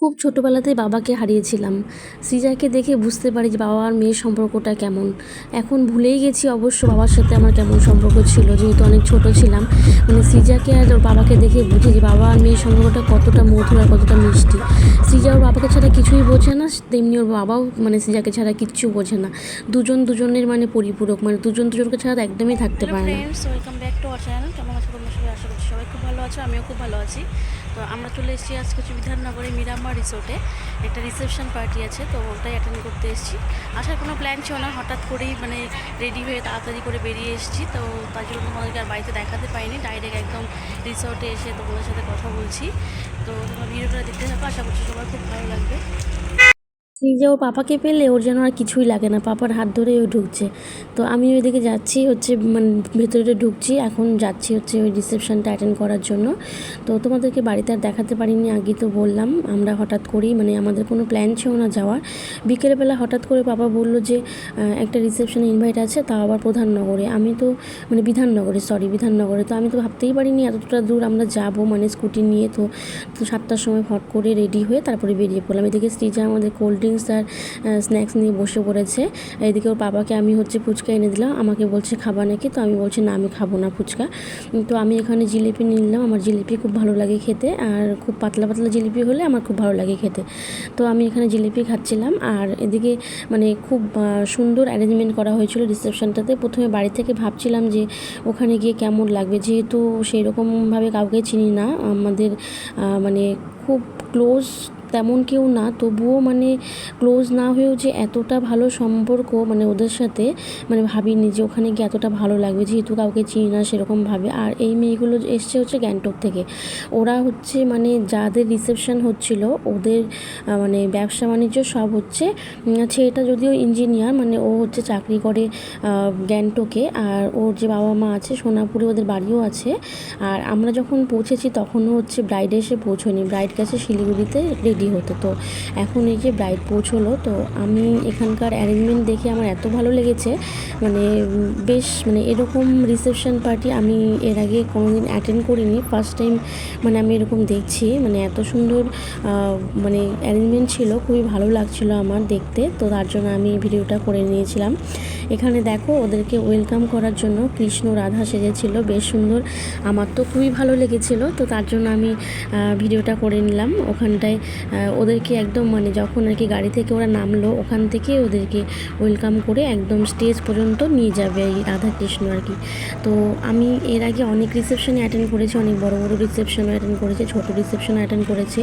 খুব ছোটোবেলাতেই বাবাকে হারিয়েছিলাম। সৃজাকে দেখে বুঝতে পারি যে বাবা আর মেয়ের সম্পর্কটা কেমন। এখন ভুলেই গেছি অবশ্য বাবার সাথে আমার কেমন সম্পর্ক ছিল। যেহেতু অনেক ছোট ছিলাম মানে সৃজাকে আর ওর বাবাকে দেখে বুঝি যে বাবা আর মেয়ের সম্পর্কটা কতটা মধুর আর কতটা মিষ্টি। সৃজা ওর বাবাকে ছাড়া কিছুই বোঝে না তেমনি ওর বাবাও মানে সৃজাকে ছাড়া কিচ্ছু বোঝে না। দুজন দুজনের মানে পরিপূরক মানে দুজন দুজনকে ছাড়া তো একদমই থাকতে পারে না। কেমন আছো? সবাই খুব ভালো আছো, আমিও খুব ভালো আছি। তো আমরা চলে এসেছি আজকে হচ্ছে বিধাননগরে মিরামার রিসোর্টে। একটা রিসেপশন পার্টি আছে, তো ওটাই অ্যাটেন্ড করতে এসেছি। আসার কোনো প্ল্যান ছিল না, হঠাৎ করেই মানে রেডি হয়ে তাড়াতাড়ি করে বেরিয়ে এসেছি। তো তার জন্য তোমাদেরকে আর বাড়িতে দেখাতে পাইনি ডাইরেক্ট একদম রিসোর্টে এসে তোমাদের সাথে কথা বলছি। তো তোমরা ভিডিওটা দেখতে থাকো, আশা করছি সবার খুব ভালো লাগবে। সৃজা ওর পাপাকে পেলে ওর যেন আর কিছুই লাগে না, পাপার হাত ধরে ও ঢুকছে। তো আমি ওইদিকে যাচ্ছি হচ্ছে মানে ভেতরে ঢুকছি, এখন যাচ্ছি হচ্ছে ওই রিসেপশনটা অ্যাটেন্ড করার জন্য। তো তোমাদেরকে বাড়িতে আর দেখাতে পারিনি আগে তো বললাম, আমরা হঠাৎ করেই মানে আমাদের কোনো প্ল্যান ছিল না যাওয়ার। বিকেলবেলা হঠাৎ করে পাপা বলল যে একটা রিসেপশনে ইনভাইট আছে, তাও আবার প্রধাননগরে। আমি তো মানে বিধাননগরে সরি বিধাননগরে। তো আমি তো ভাবতেই পারিনি এতটা দূর আমরা যাব মানে স্কুটি নিয়ে তো তো সাতটার সময় ফট করে রেডি হয়ে তারপরে বেরিয়ে পড়লাম। এদিকে শ্রীজা আমাদের কোল্ড ড্রিঙ্কস আর স্ন্যাক্স নিয়ে বসে পড়েছে। এদিকে ওর বাবাকে আমি হচ্ছে ফুচকা এনে দিলাম। আমাকে বলছে, খাবা নাকি? তো আমি বলছি, না, আমি খাব না ফুচকা। তো আমি এখানে জিলিপি নিলাম। আমার জিলিপি খুব ভালো লাগে খেতে। আর খুব পাতলা পাতলা জিলিপি হলে আমার খুব ভালো লাগে খেতে। তো আমি এখানে জিলিপি খাচ্ছিলাম। আর এদিকে মানে খুব সুন্দর অ্যারেঞ্জমেন্ট করা হয়েছিল রিসেপশনটাতে প্রথমে বাড়ি থেকে ভাবছিলাম যে ওখানে গিয়ে কেমন লাগবে। যেহেতু সেই রকমভাবে কাউকে চিনি না। আমাদের মানে খুব ক্লোজ তেমন কেউ না, তবুও মানে ক্লোজ না হয়েও যে এতটা ভালো সম্পর্ক মানে ওদের সাথে মানে ভাবিনি যে ওখানে গিয়ে এতটা ভালো লাগবে, যেহেতু কাউকে চিনি না সেরকমভাবে আর এই মেয়েগুলো এসছে হচ্ছে গ্যাংটক থেকে। ওরা হচ্ছে মানে যাদের রিসেপশন হচ্ছিল, ওদের মানে ব্যবসা বাণিজ্য সব হচ্ছে ছেলেটা যদিও ইঞ্জিনিয়ার মানে ও হচ্ছে চাকরি করে গ্যাংটকে। আর ওর যে বাবা মা আছে, সোনাপুরে ওদের বাড়িও আছে। আর আমরা যখন পৌঁছেছি, তখনও হচ্ছে ব্রাইড এসে পৌঁছয়নি। ব্রাইড গেছে শিলিগুড়িতে রেডি হতে। তো এখন এই যে ব্রাইড পৌঁছলো, তো আমি এখানকার অ্যারেঞ্জমেন্ট দেখে আমার এত ভালো লেগেছে মানে বেশ মানে এরকম রিসেপশন পার্টি আমি এর আগে কোনোদিন অ্যাটেন্ড করিনি। ফার্স্ট টাইম মানে আমি এরকম দেখছি মানে এত সুন্দর মানে অ্যারেঞ্জমেন্ট ছিল, খুবই ভালো লাগছিল আমার দেখতে। তো তার জন্য আমি ভিডিওটা করে নিয়েছিলাম। এখানে দেখো ওদেরকে ওয়েলকাম করার জন্য কৃষ্ণ রাধা সেজেছিল, বেশ সুন্দর। আমার তো খুবই ভালো লেগেছিল, তো তার জন্য আমি ভিডিওটা করে নিলাম। ওখানটায় ওদেরকে একদম মানে যখন আর কি গাড়ি থেকে ওরা নামলো, ওখান থেকে ওদেরকে ওয়েলকাম করে একদম স্টেজ পর্যন্ত নিয়ে যাবে এই রাধা কৃষ্ণ আর কি। তো আমি এর আগে অনেক রিসেপশনে অ্যাটেন্ড করেছি, অনেক বড় বড় রিসেপশনও অ্যাটেন্ড করেছি, ছোটো রিসেপশনও অ্যাটেন্ড করেছি।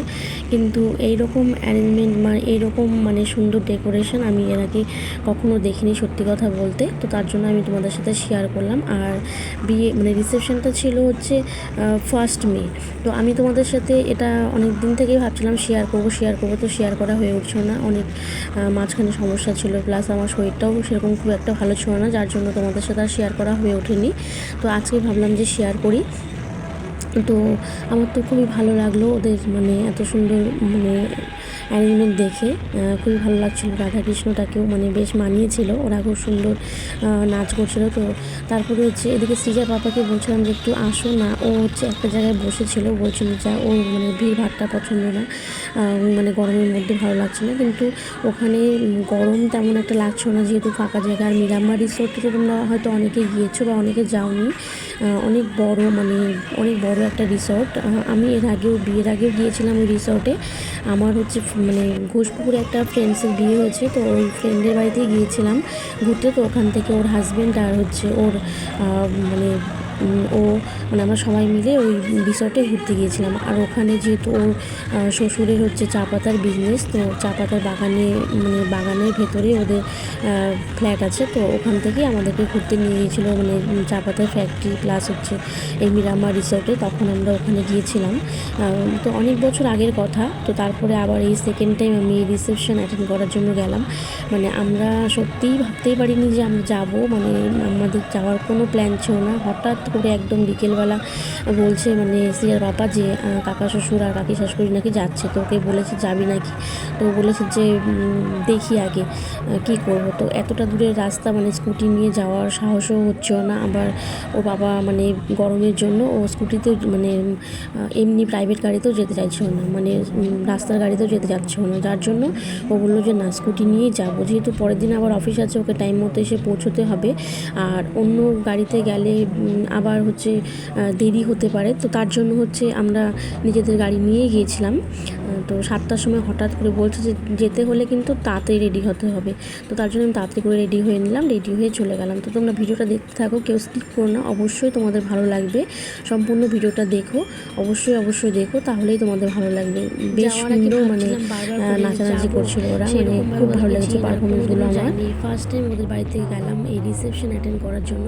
কিন্তু এইরকম অ্যারেঞ্জমেন্ট মানে এইরকম মানে সুন্দর ডেকোরেশন আমি এর আগে কখনো দেখিনি, সত্যি কথা বলতে। তো তার জন্য আমি তোমাদের সাথে শেয়ার করলাম। আর বিয়ে মানে রিসেপশনটা ছিল হচ্ছে ফার্স্ট মে তো আমি তোমাদের সাথে এটা অনেক দিন থেকেই ভাবছিলাম শেয়ার করব শেয়ার করব। তো শেয়ার করা হয়ে উঠছিল না। অনেক মাঝখানে সমস্যা ছিল। প্লাস আমার শরীরটাও সেরকম খুব একটা ভালো ছিল না। যার জন্য তোমাদের সাথে আর শেয়ার করা হয়ে ওঠেনি। তো আজকে ভাবলাম যে শেয়ার করি। তো আমার তো খুবই ভালো লাগল ওদের মানে এত সুন্দর মানে অ্যারেঞ্জমেন্ট দেখে খুবই ভালো লাগছিল। রাধাকৃষ্ণটাকেও মানে বেশ মানিয়েছিল। ওরা খুব সুন্দর নাচ করছিল। তো তারপরে হচ্ছে এদিকে সৃজা পাপাকে বলছিলাম যে, একটু আসো না। ও হচ্ছে একটা জায়গায় বসেছিল। বলছিল যা ওর মানে ভিড় ভাড়টা পছন্দ না। মানে গরমের মধ্যে ভালো লাগছে না। কিন্তু ওখানে গরম তেমন একটা লাগছিল না। যেহেতু ফাঁকা জায়গা আর মিরাম্মা রিসোর্টে তোমরা হয়তো অনেকে গিয়েছো বা অনেকে যাওনি। অনেক বড় মানে অনেক বড় একটা রিসর্ট আমি এর আগেও, বিয়ের আগেও গিয়েছিলাম ওই রিসর্টে আমার হচ্ছে মানে ঘোষপুকুরে একটা ফ্রেন্ডসের বিয়ে হয়েছে, তো ওই ফ্রেন্ডের বাড়িতেই গিয়েছিলাম ঘুরতে। তো ওখান থেকে ওর হাজব্যান্ড আর হচ্ছে ওর মানে ও মানে আমরা সবাই মিলে ওই রিসর্টে ঘুরতে গিয়েছিলাম। আর ওখানে যেহেতু ওর শ্বশুরের হচ্ছে চা পাতার বিজনেস তো চা পাতার বাগানে মানে বাগানের ভেতরে ওদের ফ্ল্যাট আছে। তো ওখান থেকেই আমাদেরকে ঘুরতে নিয়ে গিয়েছিল মানে চা পাতার ফ্যাক্টরি প্লাস হচ্ছে এই মিরামা রিসর্টে তখন আমরা ওখানে গিয়েছিলাম। তো অনেক বছর আগের কথা। তো তারপরে আবার এই সেকেন্ড টাইম আমি রিসেপশন অ্যাটেন্ড করার জন্য গেলাম। মানে আমরা সত্যিই ভাবতেই পারিনি যে আমরা যাব। মানে আমাদের যাওয়ার কোনো প্ল্যান ছিল না। হঠাৎ করে একদম বিকেলবেলা বলছে মানে সিয়ার বাবা যে কাকা শ্বশুর আর কাকি শাশুড়ি নাকি যাচ্ছে, তো ওকে বলেছে যাবি নাকি? তো বলেছে যে দেখি আগে কী করব? তো এতটা দূরের রাস্তা মানে স্কুটি নিয়ে যাওয়ার সাহসও হচ্ছেও না। আবার ও বাবা মানে গরমের জন্য ও স্কুটিতে মানে এমনি প্রাইভেট গাড়িতেও যেতে চাইছিল না মানে রাস্তার গাড়িতেও যেতে চাচ্ছিল না। যার জন্য ও বলল যে, না, স্কুটি নিয়েই যাব। যেহেতু পরের দিন আবার অফিস আছে, ওকে টাইম মতো এসে পৌঁছতে হবে। আর অন্য গাড়িতে গেলে আবার হচ্ছে দেরি হতে পারে। তো তার জন্য হচ্ছে আমরা নিজেদের গাড়ি নিয়ে গিয়েছিলাম। তো সাতটার সময় হঠাৎ করে বলছে যে যেতে হলে কিন্তু তাড়াতাড়ি রেডি হতে হবে। তো তার জন্য আমি তাড়াতাড়ি করে রেডি হয়ে নিলাম রেডি হয়ে চলে গেলাম। তো তোমরা ভিডিওটা দেখতে থাকো কেউ স্কিপ করো না অবশ্যই তোমাদের ভালো লাগবে। সম্পূর্ণ ভিডিওটা দেখো অবশ্যই অবশ্যই দেখো তাহলেই তোমাদের ভালো লাগবে। বেশ সুন্দর মানে নাচানাচি করছিল ওরা মানে খুব ভালো লেগেছে পারফরমেন্সগুলো আমার। ফার্স্ট টাইম ওদের বাড়িতে গেলাম এই রিসেপশন অ্যাটেন্ড করার জন্য।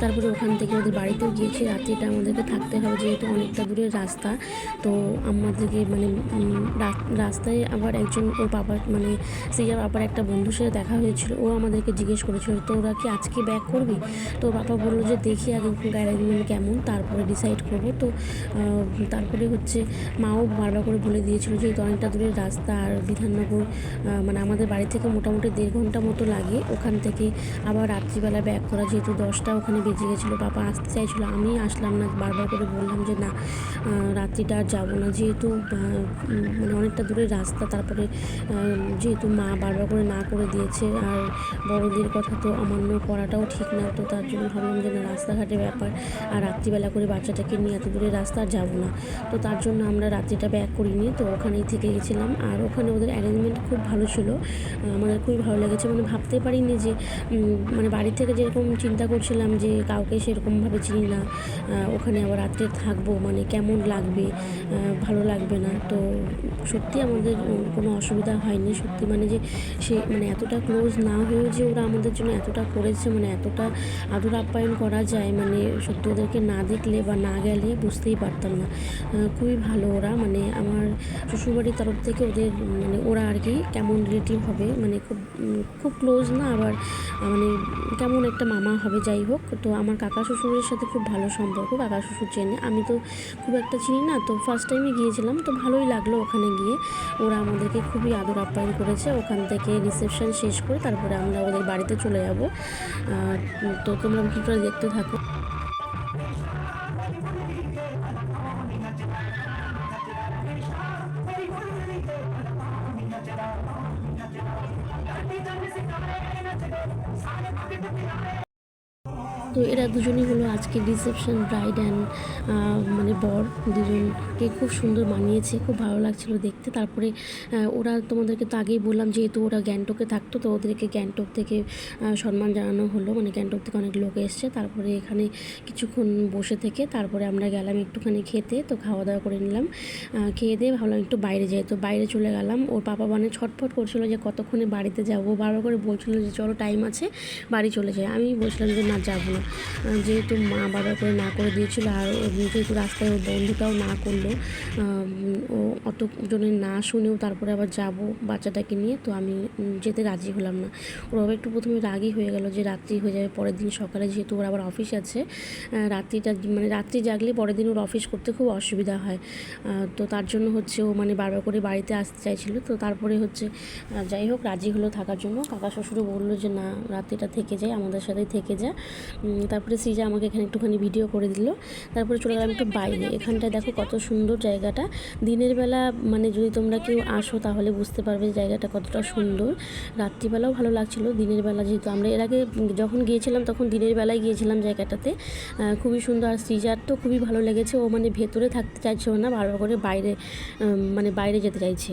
তারপরে ওখান থেকে ওদের বাড়িতেও গিয়েছি রাত্রিটা আমাদেরকে থাকতে হবে যেহেতু অনেকটা দূরের রাস্তা। তো আমাদেরকে মানে রাস্তায় আবার একজন ওর বাবার মানে সিয়ার বাবার একটা বন্ধুর সাথে দেখা হয়েছিল, ও আমাদেরকে জিজ্ঞেস করেছিল, তো ওরা কি আজকে ব্যাক করবি? তো বাবা বলল যে, দেখি আগে অ্যারেঞ্জমেন্ট কেমন, তারপরে ডিসাইড করব। তো তারপরে হচ্ছে মাও বারবার করে বলে দিয়েছিল যে অনেকটা দূরের রাস্তা, আর বিধাননগর মানে আমাদের বাড়ি থেকে মোটামুটি দেড় ঘণ্টা মতো লাগে। ওখান থেকে আবার রাত্রিবেলা ব্যাক করা, যেহেতু দশটা ওখানে বেজে গেছিল, বাবা আসতে চাইছিলো আমি আসলাম না, বারবার করে বললাম যে, না রাত্রিটা আর যাব না। যেহেতু মানে অনেকটা দূরের রাস্তা, তারপরে যেহেতু মা বারবার করে না করে দিয়েছে, আর বড়দের কথা তো অমান্য করাটাও ঠিক না, তো তার জন্য ভাবলাম যে না, রাস্তাঘাটের ব্যাপার, আর রাত্রিবেলা করে বাচ্চাটাকে নিয়ে এত দূরের রাস্তা আর যাব না। তো তার জন্য আমরা রাত্রিটা ব্যাক করিনি, তো ওখানেই থেকে গেছিলাম, আর ওখানে ওদের অ্যারেঞ্জমেন্ট খুব ভালো ছিল আমাদের খুবই ভালো লেগেছে মানে ভাবতে পারিনি যে মানে বাড়ি থেকে যেরকম চিন্তা করছিলাম যে কাউকে সেরকমভাবে চিনি না ওখানে আবার রাত্রে থাকব মানে কেমন লাগবে ভালো লাগবে না, তো সত্যি আমাদের কোনো অসুবিধা হয়নি। সত্যি মানে যে সে মানে এতটা ক্লোজ না হয়েও যে ওরা আমাদের জন্য এতটা করেছে মানে এতটা আদর আপ্যায়ন করা যায় মানে সত্যি ওদেরকে না দেখলে বা না গেলে বুঝতেই পারতাম না। খুবই ভালো ওরা মানে আমার শ্বশুরবাড়ির তরফ থেকে ওদের মানে ওরা আর কি কেমন রিলেটিভ হবে মানে খুব খুব ক্লোজ না, আবার মানে কেমন একটা মামা হবে, যাই হোক। তো আমার কাকা শ্বশুরের সাথে খুব ভালো সম্পর্ক, কাকা শ্বশুর চেনে। আমি তো খুব একটা চিনি না, তো ফার্স্ট টাইমে গিয়েছিলাম, তো ভালোই লাগল ওখানে গিয়ে ওরা আমাদেরকে খুবই আদর আপ্যায়ন করেছে। ওখান থেকে রিসেপশন শেষ করে তারপরে আমরা ওদের বাড়িতে চলে যাব। তো তোমরা ভিডিওটা দেখতে থাকো? এরা দুজনই হলো আজকে রিসেপশন ব্রাইড অ্যান্ড মানে বর দুজনকে খুব সুন্দর মানিয়েছে, খুব ভালো লাগছিল দেখতে। তারপরে ওরা তোমাদেরকে তো আগেই বললাম যেহেতু ওরা গ্যাংটকে থাকতো, তো ওদেরকে গ্যাংটক থেকে সম্মান জানানো হলো। মানে গ্যাংটক থেকে অনেক লোক এসছে। তারপরে এখানে কিছুক্ষণ বসে থেকে তারপরে আমরা গেলাম একটুখানি খেতে, তো খাওয়া দাওয়া করে নিলাম। খেয়ে দিয়ে ভাবলাম একটু বাইরে যাই। তো বাইরে চলে গেলাম। ওর পাপা মানে ছটফট করছিল যে কতক্ষণে বাড়িতে যাব। বারবার করে বলছিল যে চলো টাইম আছে, বাড়ি চলে যাই। আমি বলছিলাম যে না, যাব না। যেহেতু মা বারবার করে না করে দিয়েছিল আর যেহেতু রাস্তায় ওর বন্ধুটাও না করল ও অত জনের না শুনেও তারপরে আবার যাব বাচ্চাটাকে নিয়ে তো আমি যেতে রাজি হলাম না। ওর আবার একটু প্রথমে রাগই হয়ে গেল যে রাত্রি হয়ে যাবে পরের দিন সকালে যেহেতু ওর আবার অফিস আছে রাত্রিটা মানে রাত্রি জাগলে পরের দিন ওর অফিস করতে খুব অসুবিধা হয়। তো তার জন্য হচ্ছে ও মানে বারবার করে বাড়িতে আসতে চাইছিল তো তারপরে হচ্ছে যাই হোক রাজি হলো থাকার জন্য। কাকা শ্বশুরও বলল যে না রাত্রিটা থেকে যায় আমাদের সাথেই থেকে যা উম, তারপরে সিজা আমাকে এখানে একটুখানি ভিডিও করে দিল। তারপরে চলে গেলাম একটু বাইরে। এখানটায় দেখো কত সুন্দর জায়গাটা। দিনের বেলা মানে যদি তোমরা কেউ আসো তাহলে বুঝতে পারবে জায়গাটা কতটা সুন্দর। রাত্রিবেলাও ভালো লাগছিল। দিনের বেলা যেহেতু আমরা এর আগে যখন গিয়েছিলাম তখন দিনের বেলায় গিয়েছিলাম জায়গাটাতে। খুবই সুন্দর। আর সিজার তো খুবই ভালো লেগেছে। ও মানে ভেতরে থাকতে চাইছিল না, বারবার করে বাইরে মানে বাইরে যেতে চাইছে।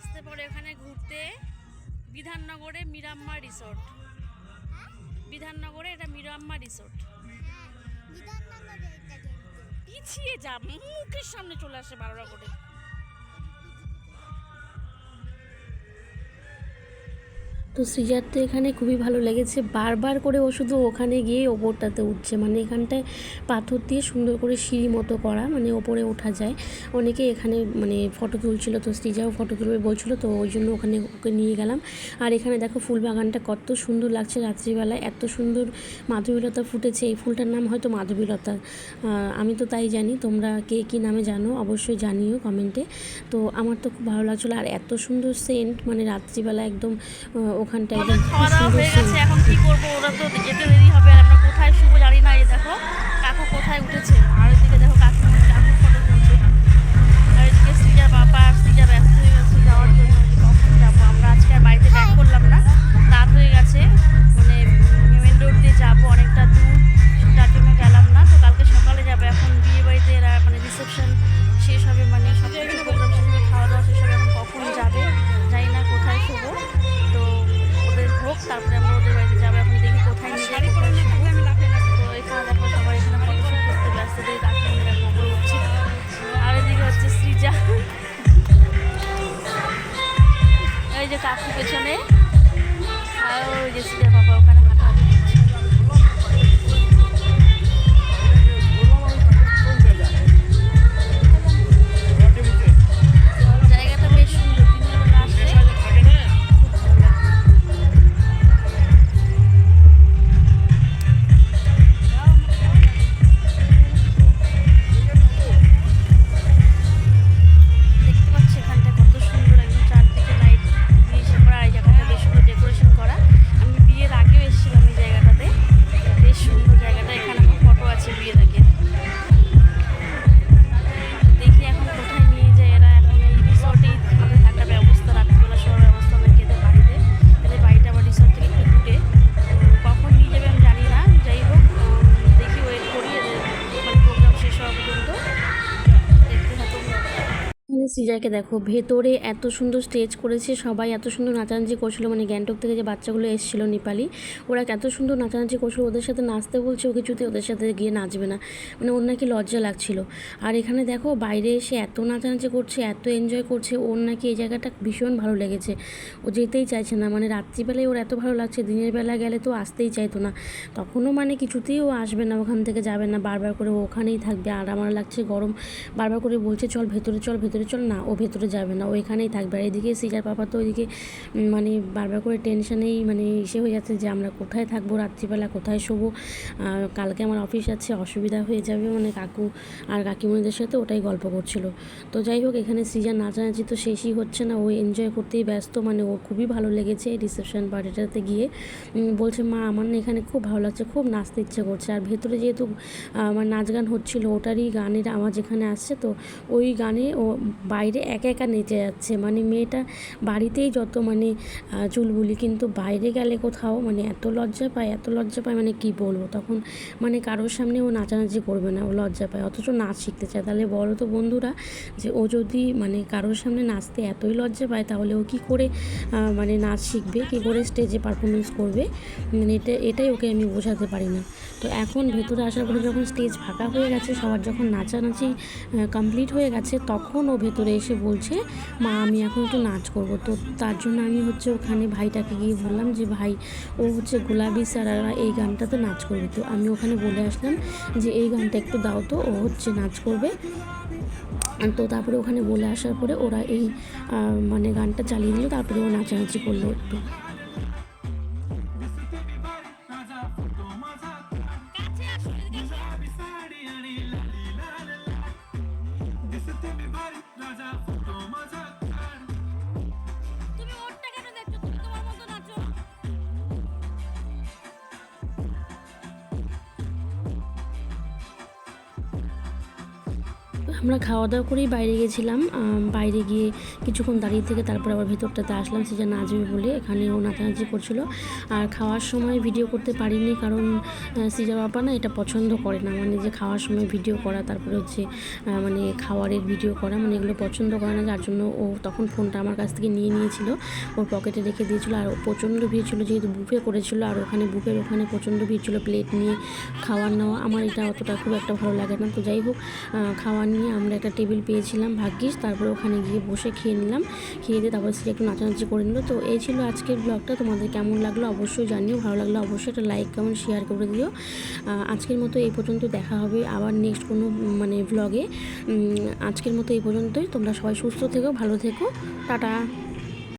আসতে পারো এখানে ঘুরতে। বিধাননগরে মিরাম্মা রিসোর্ট। বিধাননগরে এটা মিরাম্মা রিসোর্ট। কিন্তু পিছিয়ে যা মুখের সামনে চলে আসে বারোটা করে। তো সৃজার তো এখানে খুবই ভালো লেগেছে। বারবার করে ও শুধু ওখানে গিয়ে ওপরটাতে উঠছে। মানে এখানটায় পাথর দিয়ে সুন্দর করে সিঁড়ি মতো করা মানে ওপরে ওঠা যায়। অনেকে এখানে মানে ফটো তুলছিল তো, সৃজাও ফটো তুলবে বলছিল তো, ওই জন্য ওখানে ওকে নিয়ে গেলাম। আর এখানে দেখো ফুল বাগানটা কত সুন্দর লাগছে রাত্রিবেলায়। এত সুন্দর মাধবীলতা ফুটেছে। এই ফুলটার নাম হয়তো মাধবীলতা। আমি তো তাই জানি। তোমরা কে কী নামে জানো, অবশ্যই জানিও কমেন্টে। তো আমার তো খুব ভালো লাগছিল। আর এত সুন্দর সেন্ট মানে রাত্রিবেলা একদম ওখানটা একদম খাওয়া দাওয়া হয়ে গেছে এখন কি করব? ওরা তো যেতে দেরি হবে আর আমরা কোথায় শুভ জানি না। এই দেখো কাকু কোথায় উঠেছে? আর আর এখানে দেখো, ভেতরে এত সুন্দর স্টেজ করেছে, সবাই এত সুন্দর নাচানাচি করছিল। মানে গ্যাংটক থেকে যে বাচ্চাগুলো এসেছিল নেপালি, ওরা এত সুন্দর নাচানাচি করছিল, ওদের সাথে নাচতে বলছে, ও কিছুতে ওদের সাথে গিয়ে নাচবে না। মানে ওর নাকি লজ্জা লাগছিল। আর এখানে দেখো, বাইরে এসে এত নাচানাচি করছে, এত এনজয় করছে, ওর নাকি এই জায়গাটা ভীষণ ভালো লেগেছে। ও যেতেই চাইছে না। মানে রাত্রিবেলায় ওর এত ভালো লাগছে, দিনের বেলা গেলে তো আসতেই চাইতো না। তখনও মানে কিছুতেই ও আসবে না, ওখান থেকে যাবে না। বারবার করে ও ওখানেই থাকবে। আর আমার লাগছে গরম। বারবার করে বলছে, চল ভেতরে চল ভেতরে, চল না ও ভেতরে যাবে না, ও এখানেই থাকবে। আর এদিকে সিজার পাপা তো ওইদিকে মানে বারবার করে টেনশনেই মানে ইসে হয়ে যাচ্ছে যে আমরা কোথায় থাকব রাত্রিবেলা, কোথায় শোবো? কালকে আমার অফিস আছে, অসুবিধা হয়ে যাবে। মানে কাকু আর কাকিমণিদের সাথে ওটাই গল্প করছিল। তো যাই হোক, এখানে সিজার নাচানাচি তো শেষই হচ্ছে না। ও এনজয় করতেই ব্যস্ত মানে ওর খুবই ভালো লেগেছে রিসেপশন পার্টিটাতে গিয়ে। বলছে, মা, আমার না এখানে খুব ভালো লাগছে, খুব নাচতে ইচ্ছে করছে। আর ভেতরে যেহেতু আমার নাচ গান হচ্ছিল, ওটারই গানের আওয়াজ এখানে আসছে, তো ওই গানে ও বাইরে একা একা নেচে যাচ্ছে। মানে মেয়েটা বাড়িতেই যত মানে আহ, চুলবুলি কিন্তু বাইরে গেলে কোথাও মানে এত লজ্জা পায় এত লজ্জা পায় মানে কি বলব? তখন মানে কারোর সামনে ও নাচানাচি করবে না ও লজ্জা পায়। অথচ নাচ শিখতে চায়। তাহলে বলো তো বন্ধুরা যে ও যদি মানে কারোর সামনে নাচতে এতই লজ্জা পায় তাহলে ও কী করে মানে নাচ শিখবে? কী করে স্টেজে পারফরমেন্স করবে? মানে এটা এটাই ওকে আমি বোঝাতে পারি না। তো এখন ভেতরে আসার পরে যখন স্টেজ ফাঁকা হয়ে গেছে সবার যখন নাচানাচি কমপ্লিট হয়ে গেছে তখন ও ভেতরে এসে বলছে, মা, আমি এখন একটু নাচ করব। তো তার জন্য আমি হচ্ছে ওখানে ভাইটাকে গিয়ে বললাম যে, ভাই, ও হচ্ছে গোলাপি স্যারারা এই গানটাতে নাচ করবে। তো আমি ওখানে বলে আসলাম যে, এই গানটা একটু দাও তো, ও হচ্ছে নাচ করবে। তো তারপরে ওখানে বলে আসার পরে ওরা এই মানে গানটা চালিয়ে দিল, তারপরে ও নাচানাচি করল একটু। আমরা খাওয়া দাওয়া করেই বাইরে গেছিলাম। বাইরে গিয়ে কিছুক্ষণ দাঁড়িয়ে থেকে তারপর আবার ভেতরটাতে আসলাম সে যে নাচবে বলে এখানে ও নাচানাচি করছিল। আর খাওয়ার সময় ভিডিও করতে পারিনি কারণ সিজা বাবা না এটা পছন্দ করে না। মানে যে খাওয়ার সময় ভিডিও করা, তারপরে হচ্ছে মানে খাওয়ারের ভিডিও করা মানে এগুলো পছন্দ করে না। যার জন্য ও তখন ফোনটা আমার কাছ থেকে নিয়ে নিয়েছিল। ওর পকেটে রেখে দিয়েছিল। আর ও প্রচণ্ড ভিড় ছিল যেহেতু বুফে করেছিল। আর ওখানে বুফের ওখানে প্রচণ্ড ভিড় ছিল। প্লেট নিয়ে খাওয়ার নেওয়া। আমার এটা অতটা খুব একটা ভালো লাগে না। তো যাই হোক খাওয়ার নিয়ে আমরা একটা টেবিল পেয়েছিলাম ভাগ্যিস, তারপরে ওখানে গিয়ে বসে খেয়ে নিলাম। খেয়ে দিয়ে তারপরে সে একটু নাচানাচি করে নিল। তো এই ছিল আজকের ব্লগটা। তোমাদের কেমন লাগল অবশ্যই জানিও। ভালো লাগল অবশ্যই একটা লাইক কেমন শেয়ার করে দিও। আজকের মতো এই পর্যন্ত দেখা হবে আবার নেক্সট কোনো মানে ব্লগে আজকের মতো এই পর্যন্তই। তোমরা সবাই সুস্থ থেকো, ভালো থেকো। টাটা।